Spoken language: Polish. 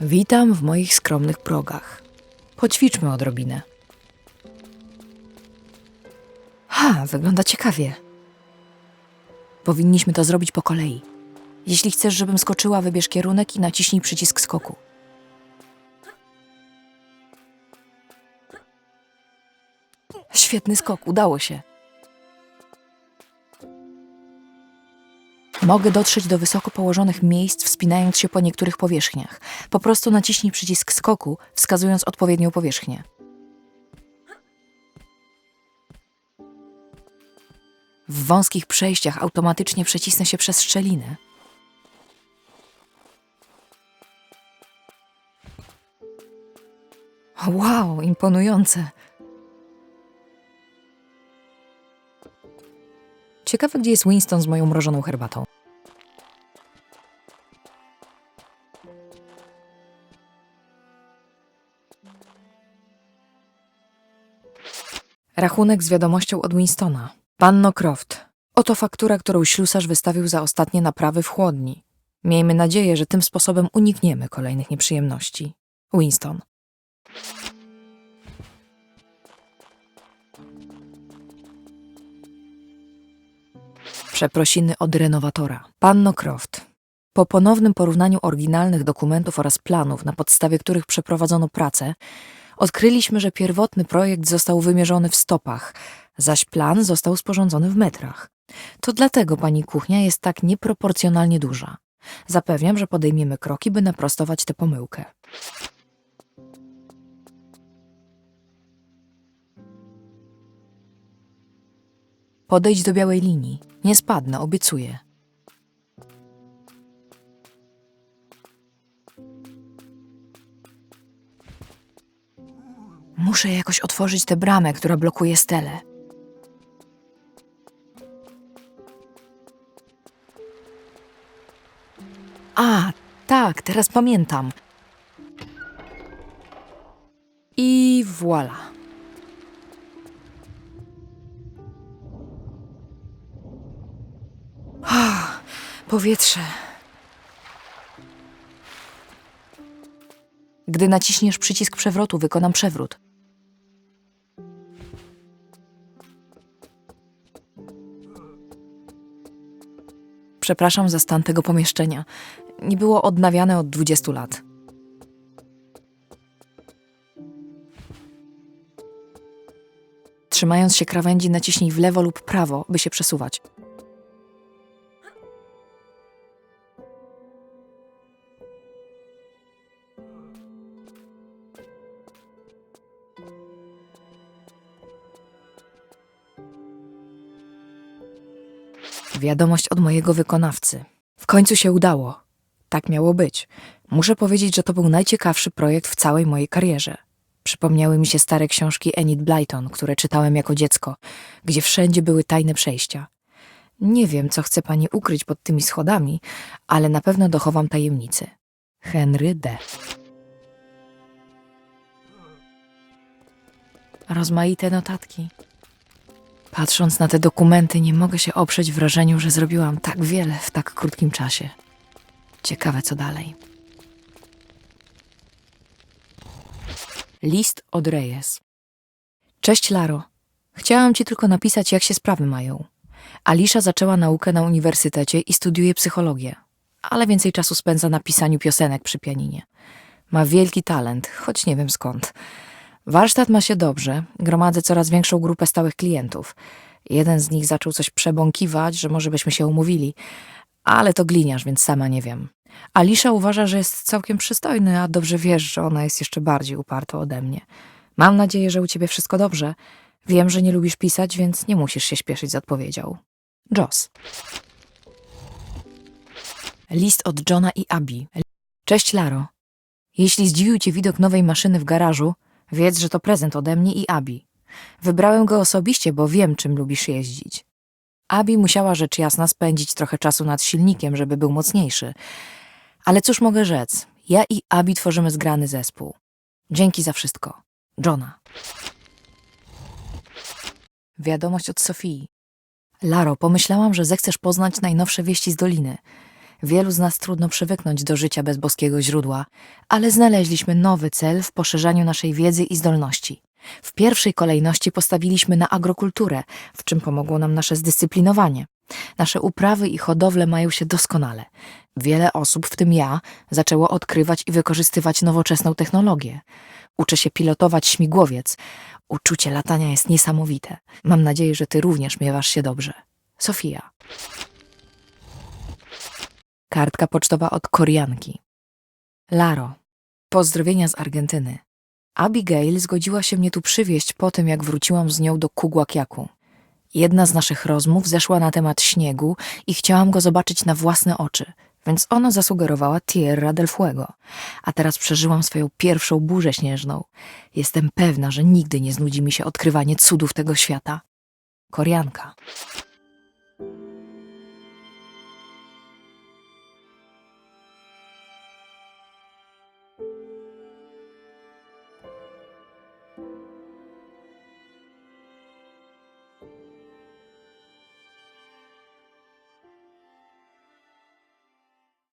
Witam w moich skromnych progach. Poćwiczmy odrobinę. Ha, wygląda ciekawie. Powinniśmy to zrobić po kolei. Jeśli chcesz, żebym skoczyła, wybierz kierunek i naciśnij przycisk skoku. Świetny skok, udało się. Mogę dotrzeć do wysoko położonych miejsc, wspinając się po niektórych powierzchniach. Po prostu naciśnij przycisk skoku, wskazując odpowiednią powierzchnię. W wąskich przejściach automatycznie przecisnę się przez szczelinę. Wow, imponujące. Ciekawe, gdzie jest Winston z moją mrożoną herbatą. Rachunek z wiadomością od Winstona. Panno Croft, oto faktura, którą ślusarz wystawił za ostatnie naprawy w chłodni. Miejmy nadzieję, że tym sposobem unikniemy kolejnych nieprzyjemności. Winston. Przeprosiny od renowatora. Panno Croft. Po ponownym porównaniu oryginalnych dokumentów oraz planów, na podstawie których przeprowadzono pracę, odkryliśmy, że pierwotny projekt został wymierzony w stopach, zaś plan został sporządzony w metrach. To dlatego pani kuchnia jest tak nieproporcjonalnie duża. Zapewniam, że podejmiemy kroki, by naprostować tę pomyłkę. Podejdź do białej linii. Nie spadnę, obiecuję. Muszę jakoś otworzyć tę bramę, która blokuje stelę. A, tak, teraz pamiętam. I voilà. Ah, powietrze. Gdy naciśniesz przycisk przewrotu, wykonam przewrót. Przepraszam za stan tego pomieszczenia. Nie było odnawiane od 20 lat. Trzymając się krawędzi, naciśnij w lewo lub prawo, by się przesuwać. Wiadomość od mojego wykonawcy. W końcu się udało. Tak miało być. Muszę powiedzieć, że to był najciekawszy projekt w całej mojej karierze. Przypomniały mi się stare książki Enid Blyton, które czytałem jako dziecko, gdzie wszędzie były tajne przejścia. Nie wiem, co chce pani ukryć pod tymi schodami, ale na pewno dochowam tajemnicy. Henry D. Rozmaite notatki. Patrząc na te dokumenty, nie mogę się oprzeć wrażeniu, że zrobiłam tak wiele w tak krótkim czasie. Ciekawe, co dalej. List od Reyes. Cześć, Laro. Chciałam ci tylko napisać, jak się sprawy mają. Alisza zaczęła naukę na uniwersytecie i studiuje psychologię, ale więcej czasu spędza na pisaniu piosenek przy pianinie. Ma wielki talent, choć nie wiem skąd. Warsztat ma się dobrze, gromadzę coraz większą grupę stałych klientów. Jeden z nich zaczął coś przebąkiwać, że może byśmy się umówili, ale to gliniarz, więc sama nie wiem. Alisza uważa, że jest całkiem przystojny, a dobrze wiesz, że ona jest jeszcze bardziej uparta ode mnie. Mam nadzieję, że u ciebie wszystko dobrze. Wiem, że nie lubisz pisać, więc nie musisz się śpieszyć z odpowiedzią. Joss. List od Johna i Abi. Cześć, Laro. Jeśli zdziwił cię widok nowej maszyny w garażu, wiedz, że to prezent ode mnie i Abi. Wybrałem go osobiście, bo wiem, czym lubisz jeździć. Abi musiała rzecz jasna spędzić trochę czasu nad silnikiem, żeby był mocniejszy. Ale cóż mogę rzec? Ja i Abi tworzymy zgrany zespół. Dzięki za wszystko. Johna. Wiadomość od Sofii. Laro, pomyślałam, że zechcesz poznać najnowsze wieści z Doliny. Wielu z nas trudno przywyknąć do życia bez boskiego źródła, ale znaleźliśmy nowy cel w poszerzaniu naszej wiedzy i zdolności. W pierwszej kolejności postawiliśmy na agrokulturę, w czym pomogło nam nasze zdyscyplinowanie. Nasze uprawy i hodowle mają się doskonale. Wiele osób, w tym ja, zaczęło odkrywać i wykorzystywać nowoczesną technologię. Uczę się pilotować śmigłowiec. Uczucie latania jest niesamowite. Mam nadzieję, że ty również miewasz się dobrze. Sofia. Kartka pocztowa od Korianki. Laro. Pozdrowienia z Argentyny. Abigail zgodziła się mnie tu przywieźć po tym, jak wróciłam z nią do Kugłakiaku. Jedna z naszych rozmów zeszła na temat śniegu i chciałam go zobaczyć na własne oczy, więc ona zasugerowała Tierra del Fuego. A teraz przeżyłam swoją pierwszą burzę śnieżną. Jestem pewna, że nigdy nie znudzi mi się odkrywanie cudów tego świata. Korianka.